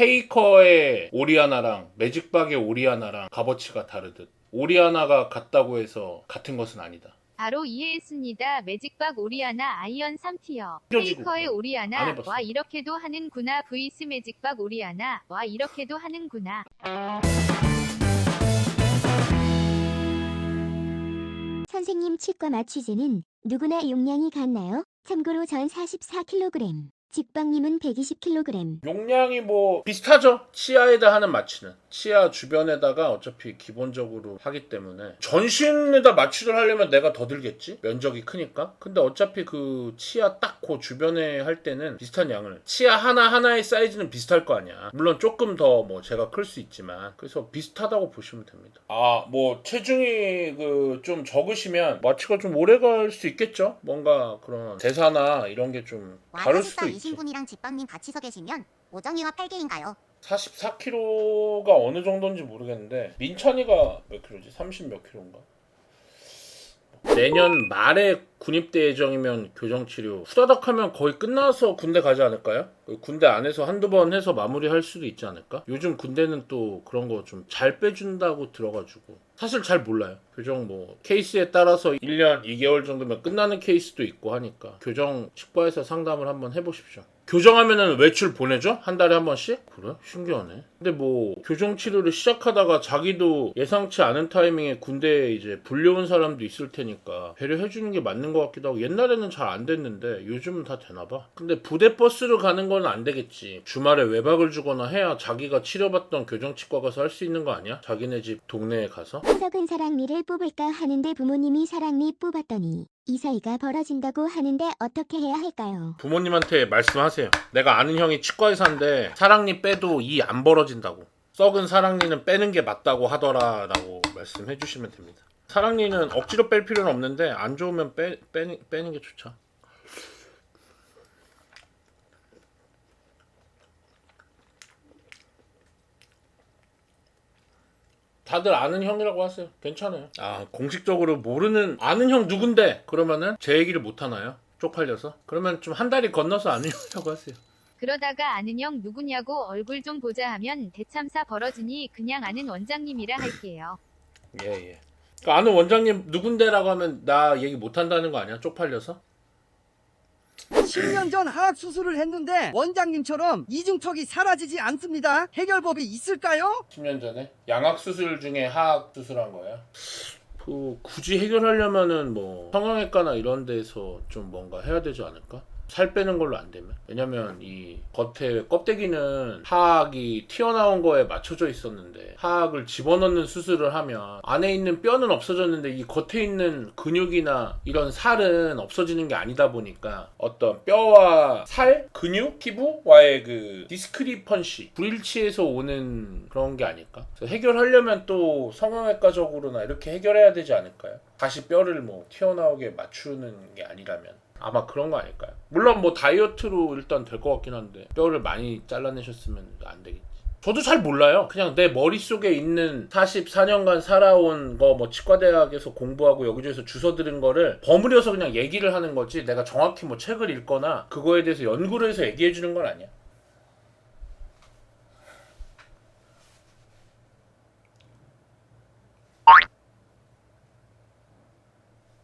페이커의 오리아나랑 매직박의 오리아나랑 값어치가 다르듯 오리아나가 같다고 해서 같은 것은 아니다. 바로 이해했습니다. 매직박 오리아나 아이언 3티어. 펴지고 페이커의 안 오리아나. 와 이렇게도 하는구나. vs 매직박 오리아나 와 이렇게도 하는구나. 선생님 치과 마취제는 누구나 용량이 같나요? 참고로 전 44kg, 직방님은 120kg. 용량이 뭐 비슷하죠. 치아에다 하는 마취는 치아 주변에다가 어차피 기본적으로 하기 때문에 전신에다 마취를 하려면 내가 더 들겠지. 면적이 크니까. 근데 어차피 그 치아 딱 그 주변에 할 때는 비슷한 양을 치아 하나 하나의 사이즈는 비슷할 거 아니야. 물론 조금 더 뭐 제가 클 수 있지만 그래서 비슷하다고 보시면 됩니다. 아 뭐 체중이 그 좀 적으시면 마취가 좀 오래 갈 수 있겠죠. 뭔가 그런 대사나 이런 게 좀 다를 수도 있지. 이신분이랑 집방님 같이 서 계시면 오정이와 8개인가요? 44kg가 어느 정도인지 모르겠는데 민찬이가 몇 킬로지? 30 몇 킬로인가? 내년 말에 군입대 예정이면 교정치료 후다닥 하면 거의 끝나서 군대 가지 않을까요? 군대 안에서 한두 번 해서 마무리할 수도 있지 않을까? 요즘 군대는 또 그런 거 좀 잘 빼준다고 들어가지고 사실 잘 몰라요 교정 뭐 케이스에 따라서 1년 2개월 정도면 끝나는 케이스도 있고 하니까 교정 치과에서 상담을 한번 해보십시오 교정하면은 외출 보내줘? 한 달에 한 번씩? 그래? 신기하네. 근데 뭐 교정 치료를 시작하다가 자기도 예상치 않은 타이밍에 군대에 이제 불려온 사람도 있을 테니까 배려해 주는 게 맞는 것 같기도 하고 옛날에는 잘 안 됐는데 요즘은 다 되나 봐. 근데 부대 버스로 가는 건 안 되겠지. 주말에 외박을 주거나 해야 자기가 치료받던 교정 치과 가서 할 수 있는 거 아니야? 자기네 집 동네에 가서? 썩은 사랑니를 뽑을까 하는데 부모님이 사랑니 뽑았더니 이 사이가 벌어진다고 하는데 어떻게 해야 할까요? 부모님한테 말씀하세요. 내가 아는 형이 치과의사인데 사랑니 빼도 이 안 벌어진다고. 썩은 사랑니는 빼는 게 맞다고 하더라라고 말씀해 주시면 됩니다. 사랑니는 억지로 뺄 필요는 없는데 안 좋으면 빼, 빼는, 빼는 게 좋죠. 다들 아는 형이라고 하세요. 괜찮아요. 아, 공식적으로 모르는 아는 형 누군데? 그러면은 제 얘기를 못 하나요? 쪽팔려서? 그러면 좀 한 달이 건너서 아는 형이라고 하세요. 그러다가 아는 형 누구냐고 얼굴 좀 보자 하면 대참사 벌어지니 그냥 아는 원장님이라 할게요. 예, 예. 그러니까 아는 원장님 누군데라고 하면 나 얘기 못 한다는 거 아니야? 쪽팔려서? 10년 전 하악 수술을 했는데 원장님처럼 이중턱이 사라지지 않습니다. 해결법이 있을까요? 10년 전에 양악 수술 중에 하악 수술한 거야. 그 굳이 해결하려면은 뭐 성형외과나 이런 데서 좀 뭔가 해야 되지 않을까? 살 빼는 걸로 안 되면 왜냐면 이 겉에 껍데기는 하악이 튀어나온 거에 맞춰져 있었는데 하악을 집어넣는 수술을 하면 안에 있는 뼈는 없어졌는데 이 겉에 있는 근육이나 이런 살은 없어지는 게 아니다 보니까 어떤 뼈와 살, 근육, 피부와의 그 디스크리펀시 불일치에서 오는 그런 게 아닐까? 그래서 해결하려면 또 성형외과적으로나 이렇게 해결해야 되지 않을까요? 다시 뼈를 뭐 튀어나오게 맞추는 게 아니라면 아마 그런 거 아닐까요? 물론 뭐 다이어트로 일단 될 것 같긴 한데 뼈를 많이 잘라내셨으면 안 되겠지. 저도 잘 몰라요. 그냥 내 머릿속에 있는 44년간 살아온 거 뭐 치과대학에서 공부하고 여기저기서 주워 들은 거를 버무려서 그냥 얘기를 하는 거지 내가 정확히 뭐 책을 읽거나 그거에 대해서 연구를 해서 얘기해 주는 건 아니야.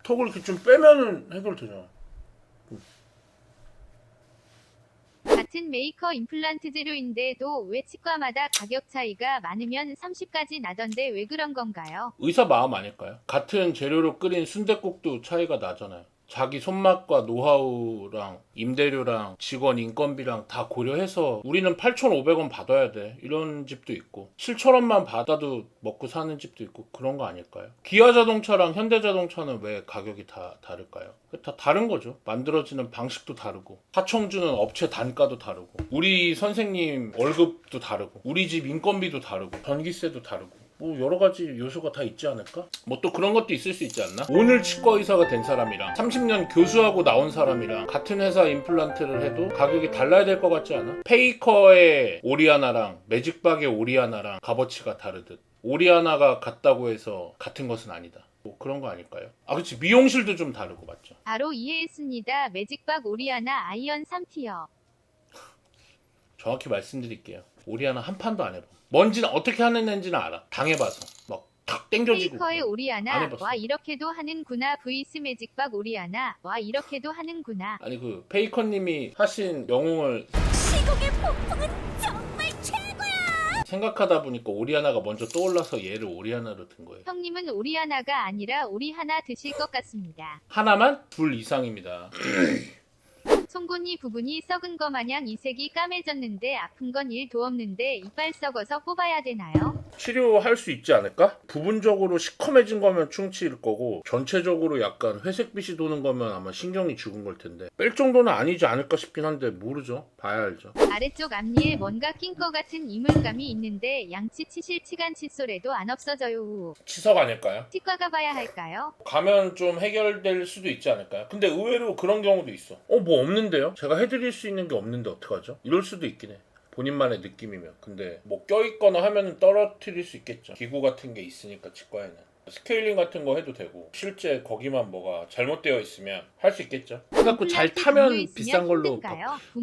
턱을 이렇게 좀 빼면 해결되잖아. 같은 메이커 임플란트 재료인데도 왜 치과마다 가격 차이가 많으면 30까지 나던데 왜 그런 건가요? 의사 마음 아닐까요? 같은 재료로 끓인 순댓국도 차이가 나잖아요. 자기 손맛과 노하우랑 임대료랑 직원 인건비랑 다 고려해서 우리는 8,500원 받아야 돼. 이런 집도 있고 7,000원만 받아도 먹고 사는 집도 있고 그런 거 아닐까요? 기아 자동차랑 현대 자동차는 왜 가격이 다 다를까요? 다 다른 거죠. 만들어지는 방식도 다르고 하청 주는 업체 단가도 다르고 우리 선생님 월급도 다르고 우리 집 인건비도 다르고 전기세도 다르고 뭐 여러 가지 요소가 다 있지 않을까? 뭐 또 그런 것도 있을 수 있지 않나? 오늘 치과 의사가 된 사람이랑 30년 교수하고 나온 사람이랑 같은 회사 임플란트를 해도 가격이 달라야 될 것 같지 않아? 페이커의 오리아나랑 매직박의 오리아나랑 값어치가 다르듯 오리아나가 같다고 해서 같은 것은 아니다. 뭐 그런 거 아닐까요? 아 그렇지 미용실도 좀 다르고 맞죠? 바로 이해했습니다. 매직박 오리아나 아이언 3티어. 정확히 말씀드릴게요. 오리아나 한 판도 안 해봐. 뭔지는 어떻게 하는 애인지는 알아. 당해봐서 막탁 땡겨지고. 페이커의 안 오리아나. 와 이렇게도 하는구나 vs 매직박 오리아나 와 이렇게도 하는구나 아니 그 페이커님이 하신 영웅을 시국의 폭풍은 정말 최고야. 생각하다 보니까 오리아나가 먼저 떠올라서 얘를 오리아나로 든 거예요. 형님은 오리아나가 아니라 오리 하나 드실 것 같습니다 하나만 둘 이상입니다. 송곳니 부분이 썩은 거 마냥 이색이 까매졌는데 아픈 건 일도 없는데 이빨 썩어서 뽑아야 되나요? 치료할 수 있지 않을까? 부분적으로 시커매진 거면 충치일 거고 전체적으로 약간 회색빛이 도는 거면 아마 신경이 죽은 걸 텐데 뺄 정도는 아니지 않을까 싶긴 한데 모르죠. 봐야 알죠. 아래쪽 앞니에 뭔가 낀 거 같은 이물감이 있는데 양치 치실 치간 칫솔에도 안 없어져요 우. 치석 아닐까요? 치과 가 봐야 할까요? 가면 좀 해결될 수도 있지 않을까요? 근데 의외로 그런 경우도 있어. 어, 뭐 없는 데요? 제가 해드릴 수 있는 게 없는데 어떡하죠? 이럴 수도 있긴 해. 본인만의 느낌이면. 근데 뭐 껴있거나 하면 떨어뜨릴 수 있겠죠. 기구 같은 게 있으니까 치과에는. 스케일링 같은 거 해도 되고 실제 거기만 뭐가 잘못되어 있으면 할 수 있겠죠. 그래갖고 잘 타면 비싼 걸로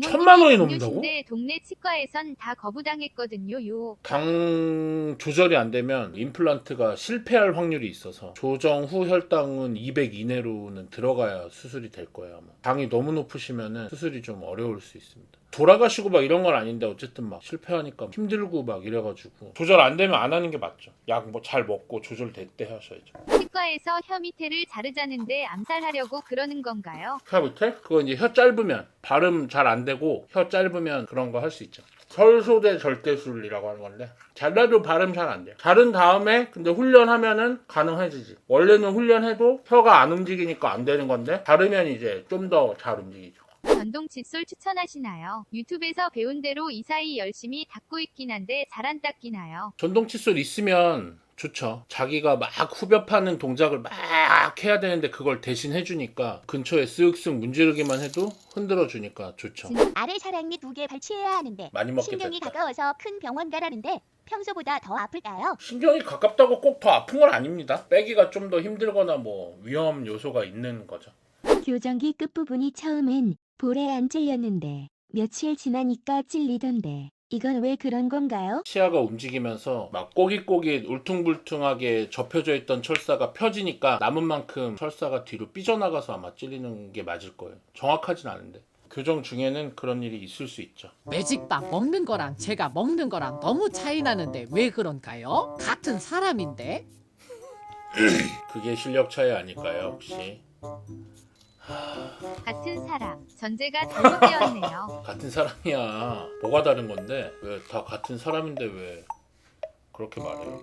천만 원이 넘는다고? 동네 치과에선 다 거부당했거든요 요. 당 조절이 안 되면 임플란트가 실패할 확률이 있어서 조정 후 혈당은 200 이내로는 들어가야 수술이 될 거예요 아마 당이 너무 높으시면은 수술이 좀 어려울 수 있습니다 돌아가시고 막 이런 건 아닌데 어쨌든 막 실패하니까 힘들고 막 이래가지고 조절 안 되면 안 하는 게 맞죠. 약 뭐 잘 먹고 조절될 때 하셔야죠. 치과에서 혀 밑에를 자르자는데 암살하려고 그러는 건가요? 혀 밑에? 그거 이제 혀 짧으면 발음 잘 안 되고 혀 짧으면 그런 거 할 수 있죠. 설소대 절대술이라고 하는 건데 잘라도 발음 잘 안 돼요. 자른 다음에 근데 훈련하면은 가능해지지. 원래는 훈련해도 혀가 안 움직이니까 안 되는 건데 자르면 이제 좀 더 잘 움직이죠 전동 칫솔 추천하시나요? 유튜브에서 배운 대로 이 사이 열심히 닦고 있긴 한데 잘 안 닦이나요? 전동 칫솔 있으면 좋죠 자기가 막 후벼 파는 동작을 막 해야 되는데 그걸 대신 해주니까 근처에 쓱쓱 문지르기만 해도 흔들어 주니까 좋죠 아래 사랑 니 두개 발치해야 하는데 많이 먹게 신경이 됐다 가까워서 큰 병원 가라는데 평소보다 더 아플까요? 신경이 가깝다고 꼭 더 아픈 건 아닙니다. 빼기가 좀 더 힘들거나 뭐 위험 요소가 있는 거죠. 교정기 끝부분이 처음엔 볼에 안 찔렸는데 며칠 지나니까 찔리던데 이건 왜 그런 건가요? 치아가 움직이면서 막 꼬깃꼬깃 울퉁불퉁하게 접혀져 있던 철사가 펴지니까 남은 만큼 철사가 뒤로 삐져나가서 아마 찔리는 게 맞을 거예요. 정확하진 않은데. 교정 중에는 그런 일이 있을 수 있죠. 매직밥 먹는 거랑 제가 먹는 거랑 너무 차이 나는데 왜 그런가요? 같은 사람인데 그게 실력 차이 아닐까요, 혹시? 같은 사람 전제가 잘못되었네요. 같은 사람이야. 뭐가 다른 건데 왜 다 같은 사람인데 왜 그렇게 말해요?